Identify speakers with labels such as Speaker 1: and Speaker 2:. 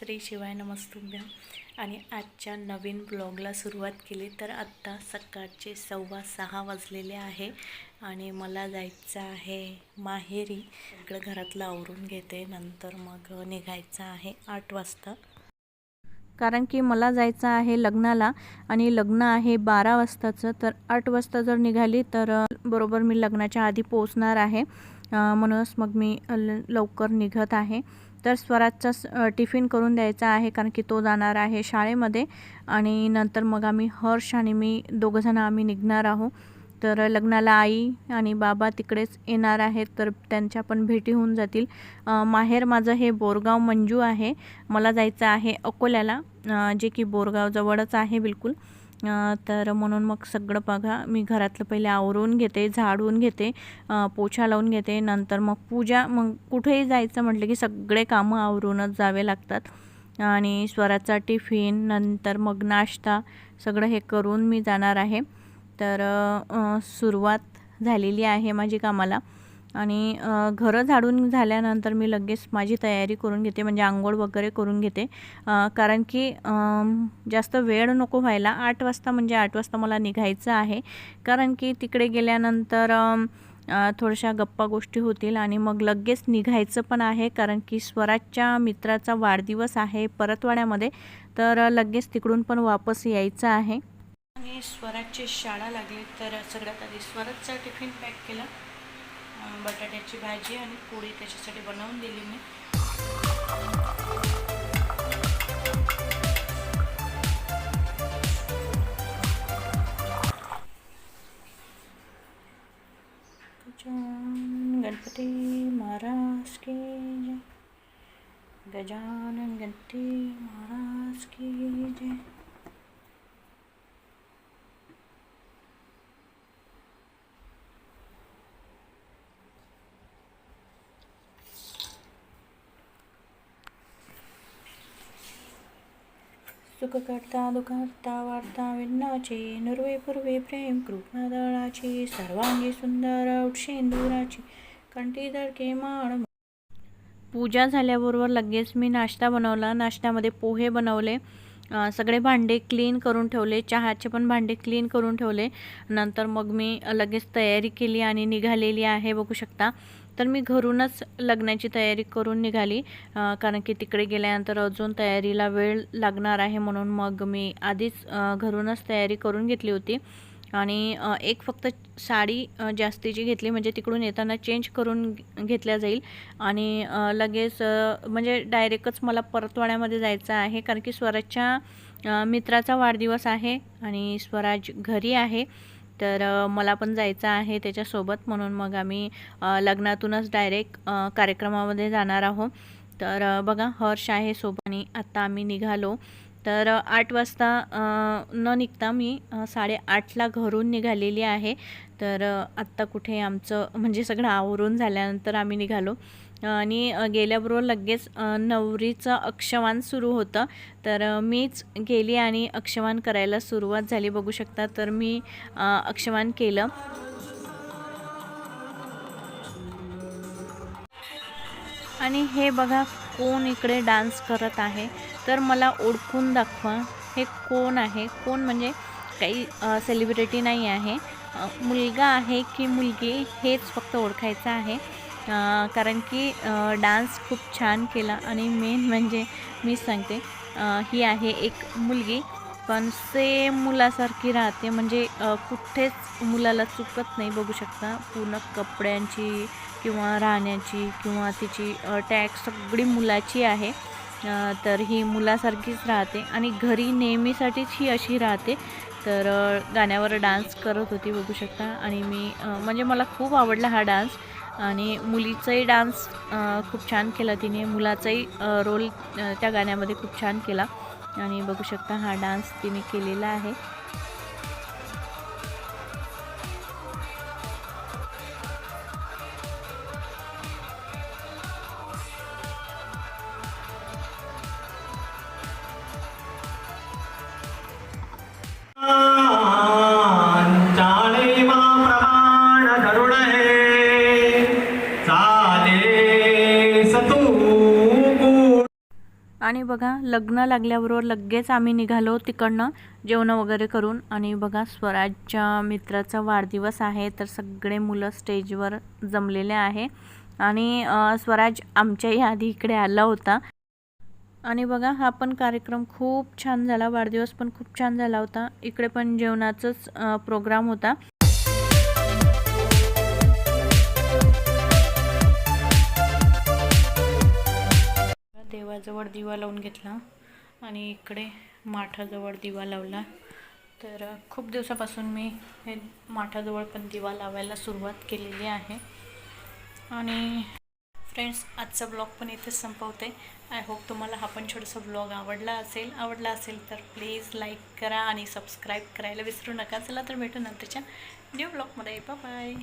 Speaker 1: श्री शिवाय नमस्तुभ्यम आणि आजच्या नवीन ब्लॉगला सुरुवात केली तर आत्ता सकाळचे सव्वा सहा वाजलेले आहे आणि मला जायचं आहे माहेरी. इकडं घरातलं आवरून घेते नंतर मग निघायचं आहे आठ वाजता.
Speaker 2: कारण की मला जायचं आहे लग्नाला आणि लग्न आहे बारा वाजताचं तर आठ वाजता जर निघाली तर बरोबर मी लग्नाच्या आधी पोचणार आहे. म्हणूनच मग मी ल- लवकर निघत आहे. तर स्वराजचा स- टिफिन करून द्यायचा आहे कारण की तो जाणार आहे शाळेमध्ये. आणि नंतर मग आम्ही हर्ष आणि मी दोघंजणं आम्ही निघणार आहोत. तर लग्नाला आई आणि बाबा तिकडेच येणार आहेत तर त्यांच्या पण भेटी होऊन जातील. माहेर माझं हे बोरगाव मंजू आहे. मला जायचं आहे अकोल्याला. जे की बोरगाव जवळच आहे बिलकुल. तर म्हणून मग सगळं बघा मी घरातलं पहिले आवरून घेते झाडून घेते पोछा लावून घेते नंतर मग पूजा मग कुठेही जायचं म्हटलं की सगळे कामं आवरूनच जावे लागतात. आणि स्वराचा टिफिन नंतर मग नाश्ता सगळं हे करून मी जाणार आहे. तर सुरुवात झालेली आहे माझी कामाला. आणि घरं झाडून झाल्यानंतर मी लगेच माझी तयारी करून घेते म्हणजे आंघोळ वगैरे करून घेते. कारण की जास्त वेळ नको व्हायला. आठ वाजता म्हणजे आठ वाजता मला निघायचं आहे. कारण की तिकडे गेल्यानंतर थोड्याशा गप्पा गोष्टी होतील आणि मग लगेच निघायचं पण आहे. कारण की स्वराजच्या मित्राचा वाढदिवस आहे परतवाड्यामध्ये तर लगेच तिकडून पण वापस यायचं आहे.
Speaker 1: आणि स्वराजची शाळा लागली तर सगळ्यात आधी स्वराजचा टिफिन पॅक केला. बटाट्याची भाजी आणि पोळी त्याच्यासाठी बनवून दिली मी. गणपती महाराज की जय. गजानन गणपती महाराज की जय. सुख करता दुखार्ता वार्ता विन्नाचे नुर्वे पूर्वे प्रेम कृपादळाची सर्वांगी सुंदर औक्षेंदुराची कंठी दडके माण
Speaker 2: पूजा झाल्याबरोबर लगेच मी नाश्ता बनवला. नाश्त्यामध्ये पोहे बनवले. सगळे भांडे क्लीन करून ठेवले. चहाचे पण भांडे क्लीन करून ठेवले. नंतर मग मी लगेच तयारी केली आणि निघालेली आहे बघू शकता. तर मी घरूनच लग्नाची तयारी करून निघाली. कारण की तिकडे गेल्यानंतर अजून तयारीला वेळ लागणार आहे म्हणून मग मी आधीच घरूनच तयारी करून घेतली होती. आणि एक फक्त साडी जास्तीची घेतली म्हणजे तिकडून येताना चेंज करून घेतल्या जाईल. आणि लगेच म्हणजे डायरेक्टच मला परतवाड्यामध्ये जायचं आहे कारण की स्वराजच्या मित्राचा वाढदिवस आहे आणि स्वराज घरी आहे. तर मला पण जायचं आहे त्याच्यासोबत. म्हणून मग आम्ही लग्नातूनच डायरेक्ट कार्यक्रमामध्ये जाणार आहोत. तर बघा हर्ष आहे सोबत. आणि आत्ता आम्ही निघालो. तर आठ वाजता न निघता मी साडेआठला घरून निघालेली आहे. तर आत्ता कुठे आमचं म्हणजे सगळं आवरून झाल्यानंतर आम्ही निघालो. आणि गेल्याबरोबर लगेच नवरीचं अक्षवान सुरू होतं. तर मीच गेली आणि अक्षवान करायला सुरुवात झाली. बघू शकता तर मी अक्षवान केलं. आणि हे बघा कोण इकडे डान्स करत आहे. तर मला ओळखून दाखवा हे कोण आहे? कोण म्हणजे काही सेलिब्रिटी नाही आहे. मुलगा आहे की मुलगी हेच फक्त ओळखायचं आहे. कारण की डान्स खूप छान केला आणि मेन म्हणजे मी सांगते ही आहे एक मुलगी. पण सेम मुलासारखी राहते म्हणजे कुठेच मुलाला चुकत नाही बघू शकता. पूर्ण कपड्यांची किंवा राहण्याची किंवा तिची टॅग सगळी मुलाची आहे. तर ही मुलासारखीच राहते आणि घरी नेहमीसाठीच ही अशी राहते. तर गाण्यावर डान्स करत होती बघू शकता. आणि मी म्हणजे मला खूप आवडला हा डान्स. आणि मुलीचाही डान्स खूप छान केला तिने. मुलाचाही रोल त्या गाण्यामध्ये खूप छान केला. आणि बघू शकता हा डान्स तिने केलेला आहे. आणि बघा लग्न लागल्याबरोबर लगेच आम्ही निघालो तिकडनं जेवण वगैरे करून. आणि बघा स्वराजच्या मित्राचा वाढदिवस आहे तर सगळे मुलं स्टेजवर जमलेले आहे. आणि स्वराज आमच्याही आधी इकडे आला होता. आणि बघा हा पण कार्यक्रम खूप छान झाला वाढदिवस पण खूप छान झाला होता. इकडे पण जेवणाचाच प्रोग्राम होता.
Speaker 1: देवाजवळ दिवा लावून घेतला आणि इकडे माठाजवळ दिवा लावला. तर खूप दिवसापासून मी हे माठाजवळ पण दिवा लावायला सुरुवात केलेली आहे. आणि फ्रेंड्स आजचा ब्लॉग पण इथेच संपवते. आय होप तुम्हाला हा पण छोटासा ब्लॉग आवडला असेल. आवडला असेल तर प्लीज लाईक करा आणि सबस्क्राईब करायला विसरू नका. चला तर भेटू नंतरच्या न्यू ब्लॉगमध्ये. बाय.